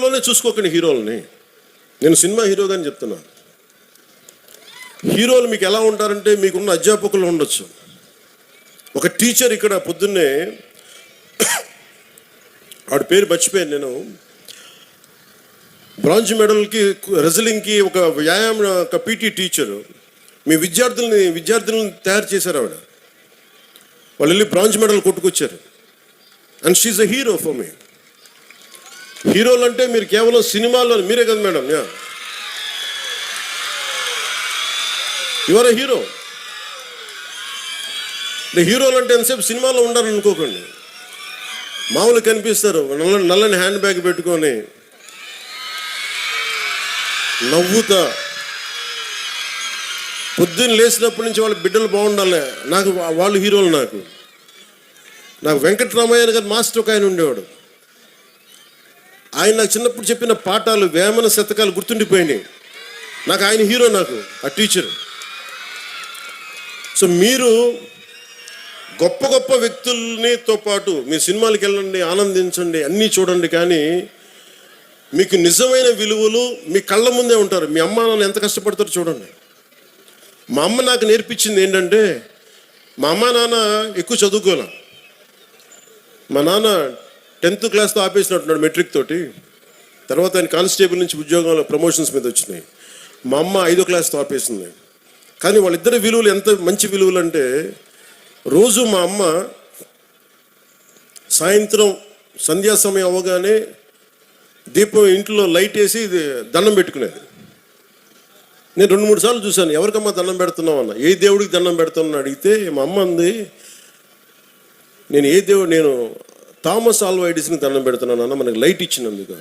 లోనే చూసుకోకండి హీరోలని. నేను సినిమా హీరోగాని చెప్తున్నాను హీరోలు మీకు ఎలా ఉంటారంటే మీకున్న అధ్యాపకులు ఉండొచ్చు. ఒక టీచర్ ఇక్కడ పొద్దున్నే ఆవిడ పేరు మర్చిపోయాను నేను. బ్రాంజ్ మెడల్కి రెజలింగ్కి ఒక వ్యాయామ ఒక పీటీ టీచరు. మీ విద్యార్థుల్ని విద్యార్థులను తయారు చేశారు ఆవిడ. వాళ్ళు వెళ్ళి bronze medal కొట్టుకొచ్చారు. And she a hero for me హీరోలు అంటే మీరు కేవలం సినిమాల్లో మీరే కదా మేడం యా. Your hero? హీరోలు అంటే ఎంతసేపు సినిమాలో ఉండాలని అనుకోకండి మామూలు కనిపిస్తారు నల్ల నల్లని హ్యాండ్ బ్యాగ్ పెట్టుకొని నవ్వుతా. పొద్దున్న లేచినప్పటి నుంచి వాళ్ళ బిడ్డలు బాగుండాలి. నాకు వాళ్ళు హీరోలు నాకు. నాకు వెంకటరామయ్య గారు మాస్టర్ ఒక ఆయన ఉండేవాడు. ఆయన నాకు చిన్నప్పుడు చెప్పిన పాఠాలు వేమన శతకాలు గుర్తుండిపోయినాయి. నాకు ఆయన హీరో నాకు ఆ టీచర్. సో మీరు గొప్ప గొప్ప వ్యక్తులనితో పాటు మీ సినిమాలకు వెళ్ళండి ఆనందించండి అన్నీ చూడండి కానీ మీకు నిజమైన విలువలు మీ కళ్ళ ముందే ఉంటారు. మీ అమ్మ నాన్న ఎంత కష్టపడతారో చూడండి. మా అమ్మ నాకు నేర్పించింది ఏంటంటే మా అమ్మ నాన్న ఎక్కువ చదువుకోలే. మా నాన్న టెన్త్ క్లాస్తో ఆపేసినట్టున్నాడు మెట్రిక్ తోటి. తర్వాత ఆయన కానిస్టేబుల్ నుంచి ఉద్యోగంలో ప్రమోషన్స్ మీద వచ్చినాయి. మా అమ్మ ఐదో క్లాస్తో ఆపేసింది. కానీ వాళ్ళిద్దరి విలువలు ఎంత మంచి విలువలు అంటే రోజు మా అమ్మ సాయంత్రం సంధ్యా సమయం అవ్వగానే దీపం ఇంట్లో లైట్ వేసి ఇది దండం పెట్టుకునేది. నేను రెండు మూడు సార్లు చూశాను ఎవరికమ్మా దండం పెడుతున్నావు? అన్న. ఏ దేవుడికి దండం పెడుతున్నా అడిగితే మా అమ్మ అంది నేను ఏ దేవుడు నేను థామస్ ఆల్వా ఎడిసన్కి దండం పెడుతున్నానన్న మనకి లైట్ ఇచ్చినందుకు